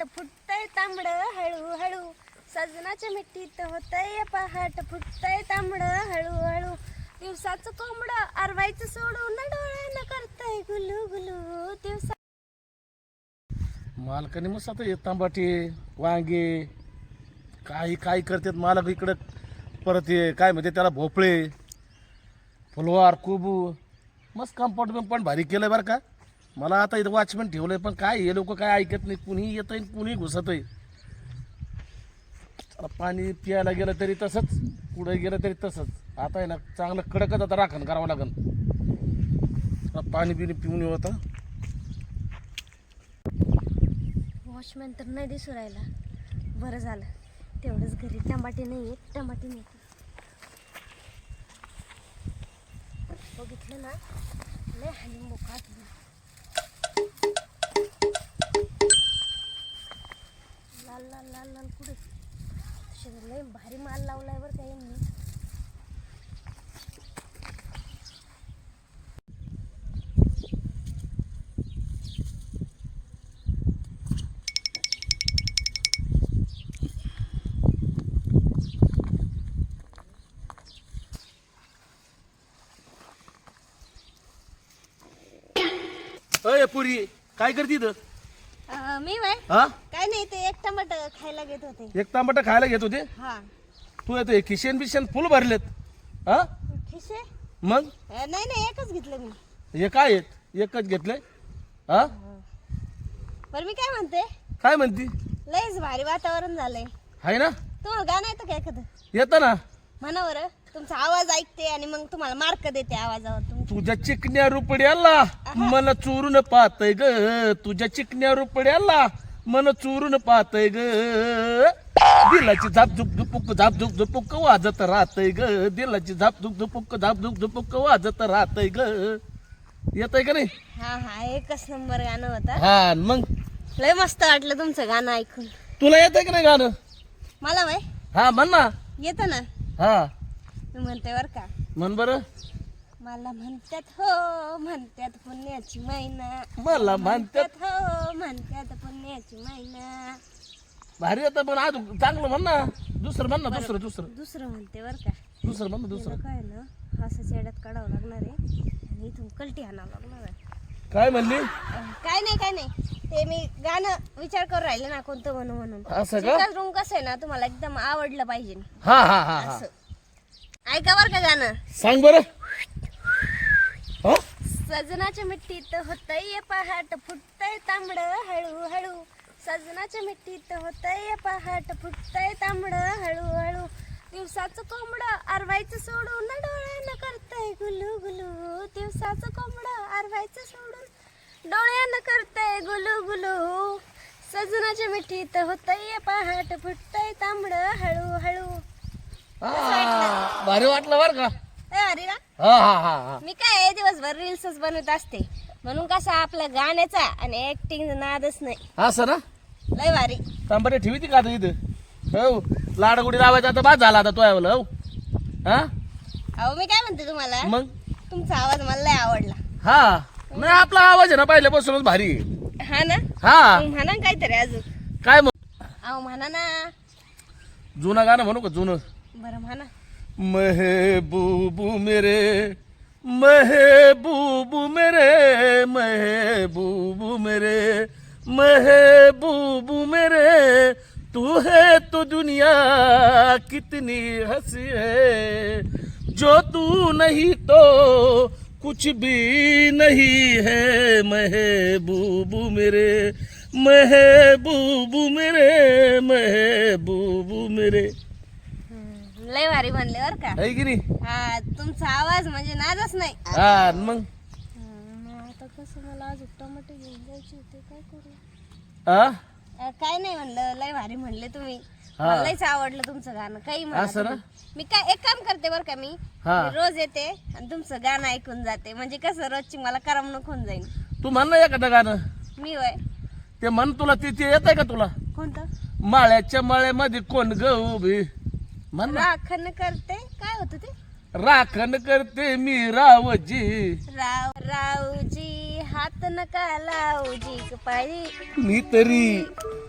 पहाट फुटतय तांबड हळू हळू सजनाच्या मिठीत होतय पहाट फुटतय तांबड हळूहळू. दिवसाचं कोंबड अरवायचं सोडून डोळ्यानं करतय गुलू गुलू दिवसा मालकाने मस्त आता हे तांबाटे वांगे काही काही करतात मालक इकडं. परत हे काय म्हणते त्याला भोपळे फुलवार कुबू. मस्त कंपाऊंड पण भारी केलं बरं का? मला आता इथं वॉचमॅन ठेवलंय पण काय हे लोक काय ऐकत नाही कुणी येत आहे कुणी घुसत आहे चला पाणी प्यायला गेलं तरी तसंच पुढे गेलं तरी तसंच. आता आहे ना चांगलं कडकच आता राखण करावं लागन. चला पाणी बिणी पिऊन येऊ आता. वॉचमॅन तर नाही दिसू राहिला. बरं झालं. तेवढंच घरी टमाटे नाही आहेत टमाटे नाही बघितलं ना लय हानी मोकाट अरे भारी माल लावलाय बरं काही मी अय पुरी काय करते इथं? अं, मी वय? हा? काय नाही ते एक टमाट खायला घेत होते. एक तांबटा खायला घेत होते? हा. तू येतो खिशेन बिशेन फुल भरलेत. हा? खिशे? मग? अं, नाही नाही एकच घेतलं मी. हे काय आहेत? एकच घेतलंय हा? बरं मी काय म्हणते? काय म्हणती? लयच भारी वातावरण झालंय. आहे ना? तुम्हाला गाणं येतं का एखादं? येतं ना. म्हणा बरं. तुमचा आवाज ऐकते आणि मग तुम्हाला मार्क देते आवाजावर तुझ्या चिकन्या रुपड्याला मन चोरून पाहतय ग. तुझ्या चिकन्या रुपड्याला मन चोरून पाहतय ग. दिलाची झाप झुक झुपुक झाप झुक झुपुक वाजत राहतय ग. दिलाची झाप झुक झुपुक झाप झुक झुपुक वाजत राहतय ग. येतय का नाही? हा हा एकच नंबर गाणं होतं. हा मग? लय मस्त वाटलं तुमचं गाणं ऐकून. तुला येतंय का नाही गाणं? मला वय? हा म्हण ना. येतं ना? हा. मी म्हणते बर का? म्हण बरं. मला म्हणतात हो म्हणतात पुण्याची मैना. मला म्हणतात हो म्हणतात पुण्याची मैना. भारी येतं पण आज चांगलं म्हण ना. दुसरं म्हण ना दुसरं दुसरं. दुसरं म्हणते बर का. दुसरं म्हण ना दुसरं. काय ना असं चेड्यात काढावं लागणार आहे. आणि इथून कलटी आणावं लागणार आहे. काय म्हणली? अं, काय नाही काय नाही. ते मी गाणं विचार करून राहिले ना कोणतं म्हणू म्हणून. असं का? रूम कसं आहे ना तुम्हाला एकदम आवडलं पाहिजे. हा हा हा हा. असं. ऐका बरं का गाणं. सांग बरं. हा? सजनाच्या मिठीत होतय पहाट फुटतय तांबड हळू हळू सजनाच्या मिठीत होतय पहाट फुटतय तांबड हळू हळू दिवसाचं कोंबड अरवायचं सोडून डोळ्यानं करतय गुलू गुलू दिवसाचं कोंबड अरवायचं सोडून डोळ्यानं करतय गुलू गुलू सजनाच्या मिठीत होतय पहाट फुटतय तांबड हळू हळू हा, भारी वाटलं बरं का? अरे ना हा हा हा हा. मी काय दिवसभर रील्सच बनवत असते. म्हणून कसं आपला गाण्याचा आणि ऍक्टिंग नादच नाही. असं ना? लय भारी. तांबरे ठेवी का आता इथं? हो लाडगुडी लावायचा आता बाद झाला आता तो यावलं हो. हा? अहो मी काय म्हणते तुम्हाला? मग? तुमचा आवाज मला लय आवडला. हा. नाही आपला आवाज आहे ना पहिल्यापासूनच भारी आहे. हा ना? हा. मग म्हणा ना काहीतरी अजून. काय मग? अहो म्हणा ना. जुनं गाणं म्हणू का जुनं? बरं म्हणा. महबूबू मेरे महबूबू मेरे महबूबू मेरे महबूबू मेरे तू है तो दुनिया कितनी हंसी है। जो तू नहीं तो कुछ भी नहीं है। महबूबू मेरे महबूबू मेरे महबूबू मेरे। लय भारी म्हणले बर का. की नाही? हा तुमचा आवाज म्हणजे नादच नाही. हा मग? आता कसं मला अजून टमाटे घेऊन जायचे होते काय करू हा अ, काय नाही म्हणलं लय भारी म्हणले तुम्ही. मला लयच आवडलं तुमचं गाणं. काही म्हणा असं ना? तुम्ही. मी काय एक काम करते बरं का मी. हा. मी रोज येते आणि तुमचं गाणं ऐकून जाते. म्हणजे कसं रोजची मला करमणूक होऊन जाईल. तू म्हण ना एखादं गाणं. मी वय ते म्हण तुला ते ते येत आहे का तुला? कोणतं? माळ्याच्या माळ्यामध्ये कोण ग उभी? म्हण ना. राखण करते. काय होतं ते? राखण करते मी रावजी. राव रावजी हात नका लावू जी पायी मी तरी.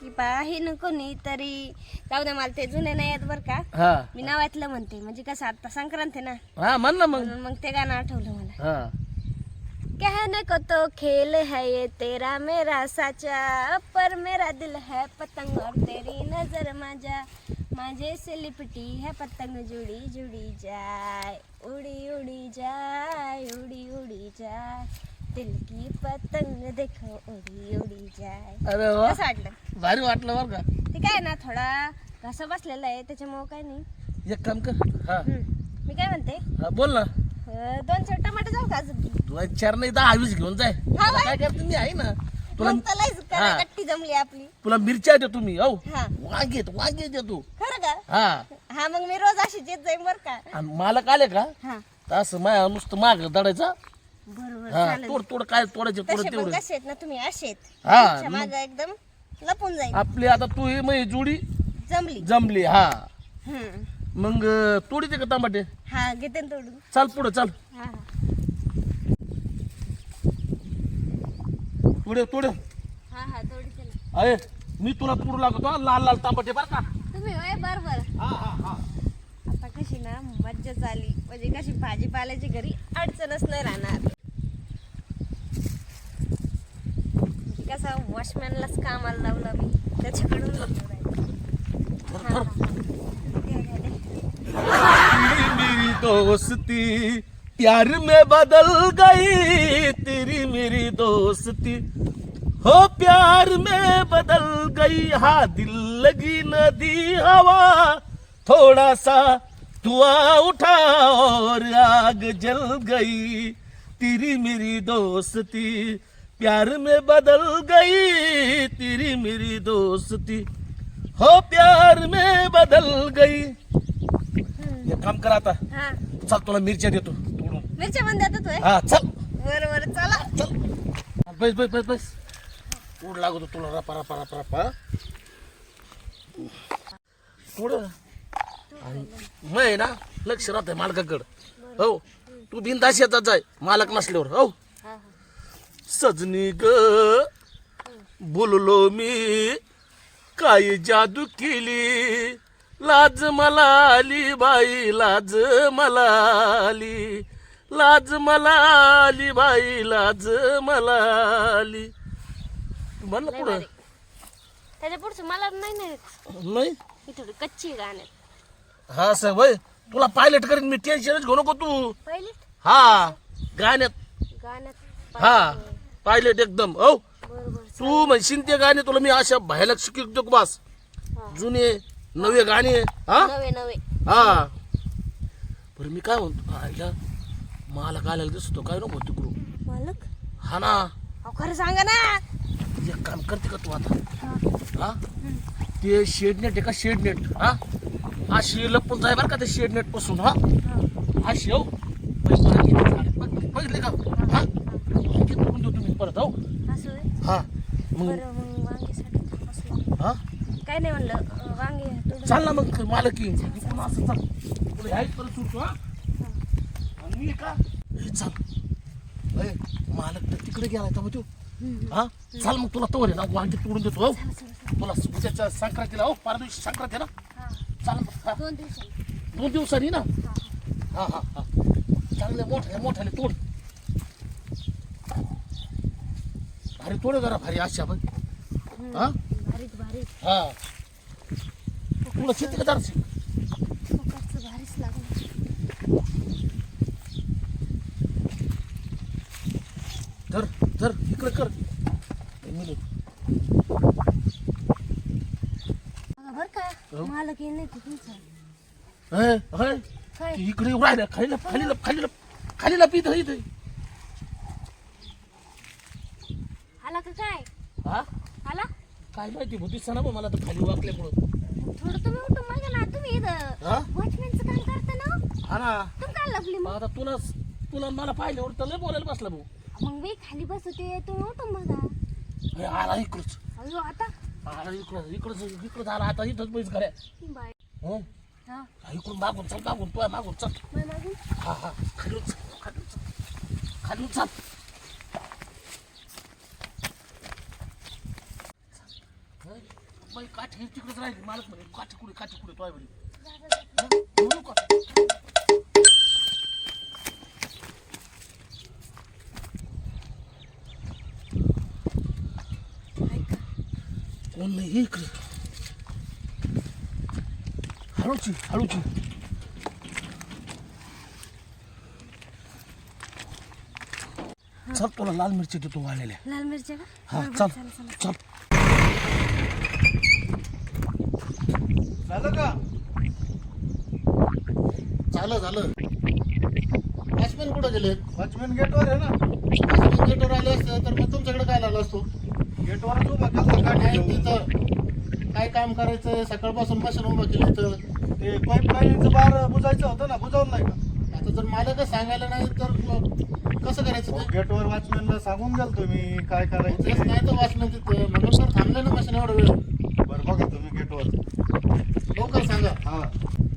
की पाहिन कोणी तरी. जाऊ दे मला ते जुने नाही येत बरं का. हा. मी नावातलं म्हणते. म्हणजे कसं आता संक्रांत आहे ना. हा म्हण ना मग. म्हणून मग ते गाणं आठवलं मला. हा. कहने को तो खेल है ये तेरा मेरा साचा. पर मेरा दिल है पतंग और तेरी नजर माझा माझे से लिपटी है पतंग जुड़ी जुड़ी जाए उड़ी उड़ी जाए उड़ी उड़ी जाए दिल की पतंग देखो उड़ी उड़ी जाए अरे वा. कसं वाटलं? भारी वाटलं बरं का. ते काय ना थोडा घसा बसलेला आहे त्याच्यामुळं काय नाही. एक काम कर. हा. हम्म. मी काय म्हणते? हा, बोल ना. अं, दोन चार टमाटर जाऊ का अजून? तुला चार नाही दहा वीस घेऊन जाय. तुला काय करते? मी आहे ना. तुला मग हा. जमली आपली. तुला मिरच्या देतो मी हो हा. वांगे वांगे देतो. खरं का? हा. हा मग मी रोज अशी येत जाईन बर का? आणि मालक आले का? हा. तर असं माया नुसतं माग दडायचा. बरोबर हा चालेल. तोड तोड काय तोडायचे तोड तसे पण तेवढे. कसे आहेत ना तुम्ही असे आहेत. हा माग एकदम लपून जाईल आपली आता तू ही मग जोडी जमली. जमली हा. हम्म. मग तोडीते का टमाटे हा घेते ना तोडून. चाल पुढं चाल. हा हा. पुढे पुढे. हा हा तोडते ना अरे मी तुला पुढं लागतो लाल लाल टमाटे बरं का? तुम्ही होय बरोबर. हा हा हा. आता कशी ना मज्जाच आली म्हणजे कशी भाजीपाल्याची घरी अडचणच नाही राहणार. म्हणजे कसा वॉचमॅनलाच कामाला लावलं मी. त्याच्याकडून घेतलं जाईल. हा, हा. घ्या, घ्या, घ्या. तेरी मेरी दोस्ती प्यार में बदल गई तेरी मेरी दोस्ती. हो प्यार में बदल गई हाँ दिल लगी नदी हवा। थोड़ा सा धुआं उठा और आग जल गई। तेरी मेरी दोस्ती प्यार में बदल गई। तेरी मेरी दोस्ती हो प्यार में बदल गई। एक काम करा आता। हा. चल तुला मिरच्या देतो. तोडून मिरच्या पण होय हा चल. बरोबर चला. चल. बस बस बस बस. तोड लागतो तुला रपा रपा रपा रपा पुढं आणि मग ना लक्ष राहत मालकाकडं हो तू बिनदास येतात जाय मालक नसल्यावर हो सजनी ग बोललो मी काय जादू केली लाज मला आली बाई लाज मला आली लाज मला आली बाई लाज मला आली म्हण ना लय पुढं? भारी. त्याच्या पुढचं मला नाही नाही? नाही थोडी कच्ची आहे गाण्यात हा असं वय. तुला पायलट करीन मी टेन्शनच घेऊ नको तू. पहिले हा गाण्यात. गाण्यात हा पायलट एकदम. हो बरोबर तू म्हणशील ते गाणे तुला मी अशा भयानक शिकवतो बस? हा. जुने नवे गाणे हा? नवे नवे. हा. बरं मी काय म्हणतो? आईला मला गायला दिसतो काय नको तिकडू मालक? हा ना. अहो खरं सांगा ना. एक काम करते का तू आता? हा. हा? ते शेडनेट आहे का? शेडनेट हा? अशी लपून जाय बरं का ते शेडनेटपासून हा? हा. हो मागे ते. बघ- बघितले का? हा? देऊ तुम्ही? परत हो. हा. मग? मग. हा? काय नाही म्हणलं वांगे चाल ना मग मालकी इकडून असं चाल. पुढे ह्याच परत सुटतो हा? आणि मी का? हे चाल. मालक तर तिकडे गेलाय का तू. हम्म. हा? चाल मग तुला तोवर आहे ना वांगी तोडून देतो हो. तुला उद्याच्या संक्रांतीला हो पार दिवशी संक्रांती आहे ना. चाल मग हा. दोन दिवसांनी. दोन दिवसांनी ना? हा, हा. हा चांगले मोठ्या मोठ्याने तोड. भारी तोड जरा भारी अशा बघ. हा? भारीच हा. तुला शेती का जराशी फुकटचं भारीच लागलं धर धर इकडे कर. बरं का? हो. मालक येईल नाही तुमचा? हे, हे, काय? ती इकडे येऊ राहिल्या खाली लप खाली लप खाली लप खाली लप इथं इथं. आला का काय? हा? आला? काय माहिती भूती सणा मला तर खाली वाकल्यामुळं. थोडं तुम्ही उठून ना तुम्ही इथं. हा? वॉचमॅनचं काम करता ना? हा ना. तुम्ही काय मग मग. आता तुला तुला मला पाहिल्यावर तर लय बोलायला बसला भाऊ. मग मी खाली बस होते तो मजा मला आला इकडच. अयो आता? आला इकडं इकडंच इकडं झाला आता इथंच बैस घड्या बाय हो? इकडून मागून चल मागून तू मागून चल. हा हा खाली उचल खाली उचल खाली उचल बाई काठी तिकडंच राहिली मालक म्हणे काठी कुठे काठी कुठे तो आहे म्हणे कोण नाही इकडे हळूची हळूची चल तुला लाल मिरची देतो वाळलेल्या लाल मिरच्या का? हा बरं, चल बरं, चला, चला. चल. झालं का? झालं झालं. वॉचमॅन कुठं गेले वॉचमॅन गेटवर आहे ना. वॉचमॅन गेटवर आले असते तर मग तुमच्याकडे काय आला असतो? गेटवरच उभा काय काठी घेऊन. तिथं. काय काम करायचं? सकाळपासून मशीन उभं केलं इथं ते पाईप लाईनचं बार बुजायचं होतं ना बुजावलं नाही का? आता जर मालकच सांगायला नाही तर कसं करायचं ते? गेटवर वॉचमॅनला सांगून गेल तुम्ही काय तेच करायचं नाही तर वॉचमॅन तिथं. म्हणून तर थांबले ना मशीन एवढं वेळ. बरं बघा तुम्ही गेटवर. लवकर सांगा. हा.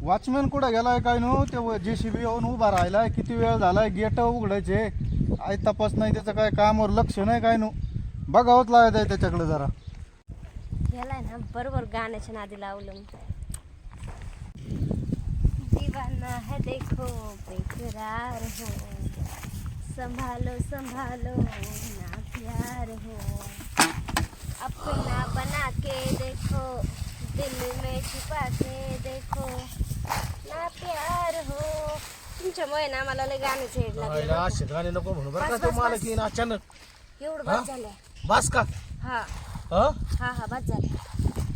वॉचमॅन कुठं गेलाय काय नो? ते जे सी बी येऊन उभा राहिलाय. किती वेळ झालाय? गेट उघडायचे. आई तपास नाही त्याचं काय कामावर लक्ष नाही काय नो? बघावंच लागत आहे त्याच्याकडे जरा. याला ना बरोबर गाण्याच्या नादी लावलं दीवाना है देखो बेकरार हो. संभालो संभालो ना प्यार हो. अपना बना के देखो दिल में छुपा के देखो ना प्यार हो. तुमच्यामुळे ना मला लय गाण्याचं हेड लागलं. असे गाणे नको म्हणू बरं का तो बस. येईन अचानक. एवढं? बस झालं बास का? हा. हा? हा हा बस झालं.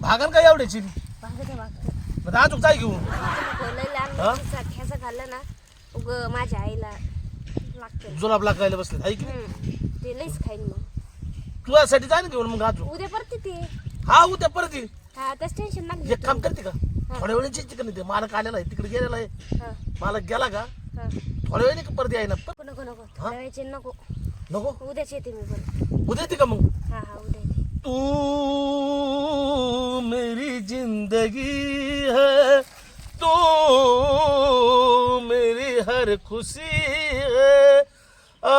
भागन का एवढ्याची? भागते भागते मग अजून काय घेऊ लय लहान हा? मिरचीचा ठ्याचा खाल्लं ना उग माझ्या आईला लागते जुलाब लागायला बसले ऐक ते लईच खाईन मग. तुझ्यासाठी जाय ना घेऊन मग अजून उद्या परत ते. हा उद्या परत. ये. हा त्याच टेन्शन नका एक काम करते का? थोड्या वेळेची चिकन येते मालक आलेला आहे तिकडे गेलेला आहे. हा. मालक गेला का? हा. थोड्या वेळेने का परत यायला नको नको नको. थोड्या वेळचे नको. नको. उद्याच येते मी परत उद्या येते का मग? हा हा उद्या येते. तू मेरी जिंदगी है तू मेरी हर खुशी है। आ,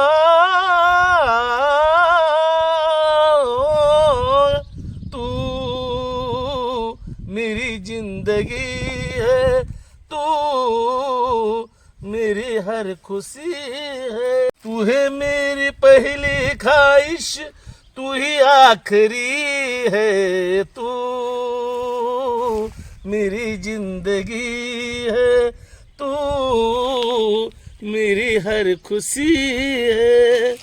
तू मेरी जिंदगी है तू मेरी हर खुशी है। तू है मेरी पहली ख्वाहिश तू ही आखिरी है तू। मेरी जिंदगी है तू मेरी हर खुशी है।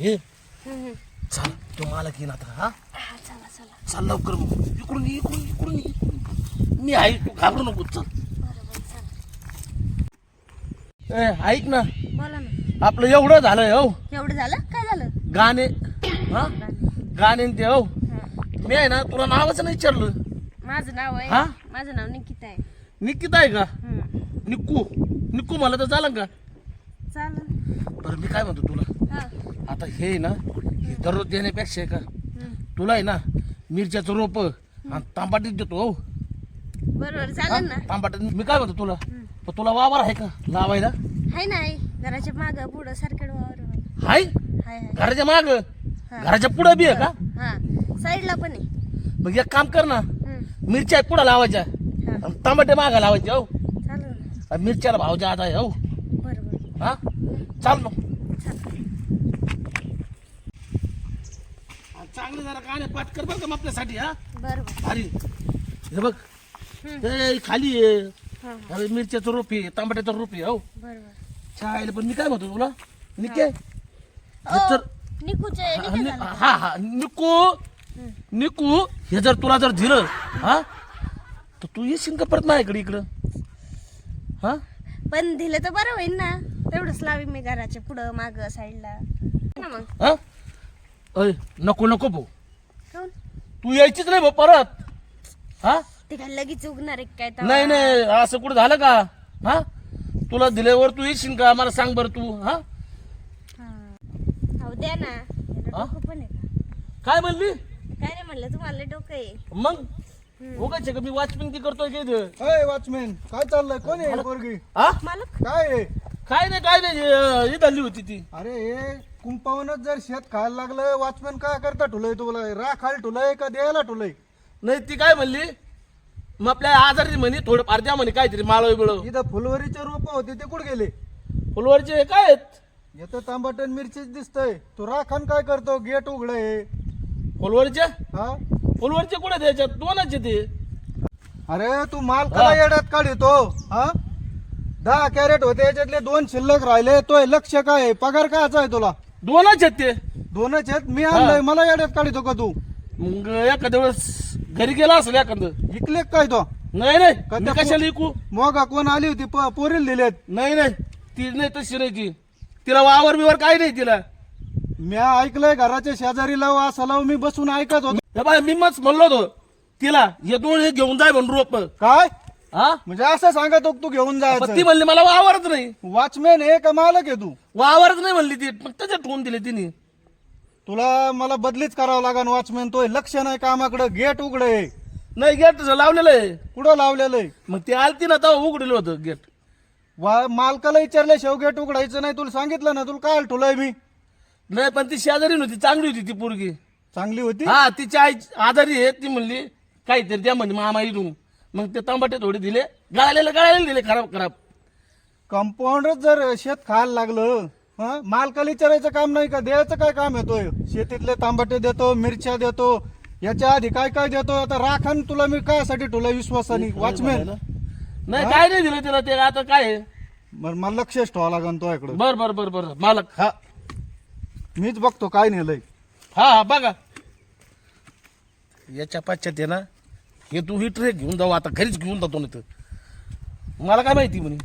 ये. चल तू मला की ना आता हा चला चला। चल लवकर मग इकडून इकडून इकडून मी आहे तू घाबरू नको चला. ए ऐक ना. बोला ना. आपलं एवढं झालंय हो. एवढं झालं? काय झालं? गाणे. हा? गाणे. न ते हो. हा. मी आहे ना तुला नावच नाही विचारलं. माझं नाव आहे. हा? माझं नाव निकिता आहे. निकित आहे का? हम्म. निक्कू निक्कू मला तर चालन का? चालेल बरं मी काय म्हणतो तुला? हा. आता हे ना हे दररोज देण्यापेक्षा आहे का? हम्म. तुला आहे ना मिरच्याचं रोप आणि तांबाटीत देतो हो. बरोबर चालेल ना. तांबाटीत मी काय म्हणतो तुला? हम्म. पण तुला वावर आहे का लावायला? हाय ना आई घराच्या माग पुढं सारखेड वावर हाय? हाय हाय. घराच्या माग. घराच्या पुढं बी आहे का? हा. साईडला पण आहे. मग एक काम कर ना हम्म. मिरच्या पुढं लावायच्या. हा. आणि टमाटे मागा लावायचे हो. चालेल ना. आणि मिरच्याला भाव जादा आहे हो. बरं बरं. हा? चाल मग. चांगलं जरा गाणे पाठ कर बरं का मग आपल्यासाठी हा? बरं बरं. भारी. हे बघ. हे खाली आहे. अरे मिरच्याचं रोप आहे टमाट्याचं रोप आहे हो. बरं बरं चायला पण मी काय म्हणतो तुला? निके? ओ, तर- निकूचे हा नि- हा हा निकू! निकू हे जर तुला जर दिलं हा तर तू येशील का परत माझ्याकडे इकडं? हा? पण दिलं तर बरं होईल ना. तेवढंच लावी मी घराच्या पुढं माग साईडला. ना मग. हा? अय नको नको भाऊ. काहून तू यायचीच नाही भाऊ परत. हा? ते काय लगेच उगणार आहे काय तेव्हा? नाही नाही असं कुठं झालं का? हा? तुला दिल्यावर तू येशील का? मला सांग बरं तू हा? हा. अहो द्या ना. याला हा? डोकं पण आहे का? काय म्हणली? काय नाही म्हणलं तुम्हाला लय डोकं आहे. मग? उगाच का? मी वॉचमॅन की करतोय की इथं? अय वॉचमॅन काय चाललंय? कोण आहे पोरगी? हा? मालक? काय आहे? काय नाही काय नाही ही धरली होती ती. अरे हे कुंपावनच जर शेत खायला लागलं वॉचमॅन काय करता ठुलय तुला राखायला ठुलय का? द्यायला ठुलय? नाही ती काय म्हणली? मग आपल्या आजारी म्हणे थोडं फार द्या म्हणे काहीतरी माळव बिळव. इथं फुलवरीचे रोप होते ते कुठे गेले? फुलवरचे हे काय आहेत? येतं तांबटन मिरचीच दिसतंय. तू राखण काय करतो? गेट उघडे फुलवरचे? हा? फुलवरचे कुठे द्यायच्यात दोनच आहे ते अरे तू माल कला येड्यात काढतो हा? दहा कॅरेट होते याच्यातले दोन शिल्लक राहिले. तोय लक्ष काय आहे? पगार कायचा आहे तुला? दोनच आहेत ते. दोनच आहेत? मी आणलंय मला येड्यात काढतो का तू? मग एखाद्या वेळेस घरी गेला असेल एखादं. इकले काय तो? नाही नाही. मी कशाला ऐकू मोगा कोण आली होती प- पोरीला दिलेत? नाही नाही. ती नाही तशी नाही ती. तिला वावर बिवर काय नाही तिला. मी ऐकलंय घराच्या शेजारी लाव असं लाव मी बसून ऐकत होतो. हे बाय मी मच म्हणलो होतो तिला हे दोन हे घेऊन जाय म्हणून रोप. काय? हा? म्हणजे असं सांगत होतो तू घेऊन पण ती जायचं म्हणली मला वावरच नाही. वॉचमॅन आहे का मालक आहे तू? वावरच नाही म्हणली ती मग त्याच्यात ठेवून दिले तिने. तुला मला बदलीच करावं लागेल वॉचमॅन तो लक्ष नाही कामाकडे गेट उघडे नाही गेट लावलेलं आहे. कुठं लावलेलं आहे? मग ती आलती ना तेव्हा उघडलेलं होतं गेट वा- मालकाला विचारलं शेव गेट उघडायचं नाही. तुला सांगितलं ना तुला काय ठुलय मी? नाही पण ती शेजारी नव्हती चांगली होती ती पोरगी. चांगली होती? हा तिची आई आजारी आहे ती म्हणली काहीतरी द्या म्हणजे मामा इथून मग ते तांबाटे थोडे दिले. गळालेले गळालेले दिले खराब खराब. कंपाऊंडर जर शेत खायला लागलं हा? मालकाला विचारायचं काम नाही का? द्यायचं काय काम येतोय शेतीतले तांबटे देतो मिरच्या देतो. याच्या आधी काय काय देतो? आता राखण तुला मी काय तुला विश्वासाने? वॉचमॅन नाही काय नाही दिलं तिला ते? आता काय आहे? बरं मला लक्षच ठेवावं लागेल तो इकडं. बर बर बर बर. मालक. हा. मीच बघतो काय नेलंय. हा हा बघा. याच्या पाश्चात आहे ना हे तू ही ट्रेक घेऊन जाऊ आता घरीच घेऊन जातो ना इथं मला काय माहिती म्हणे?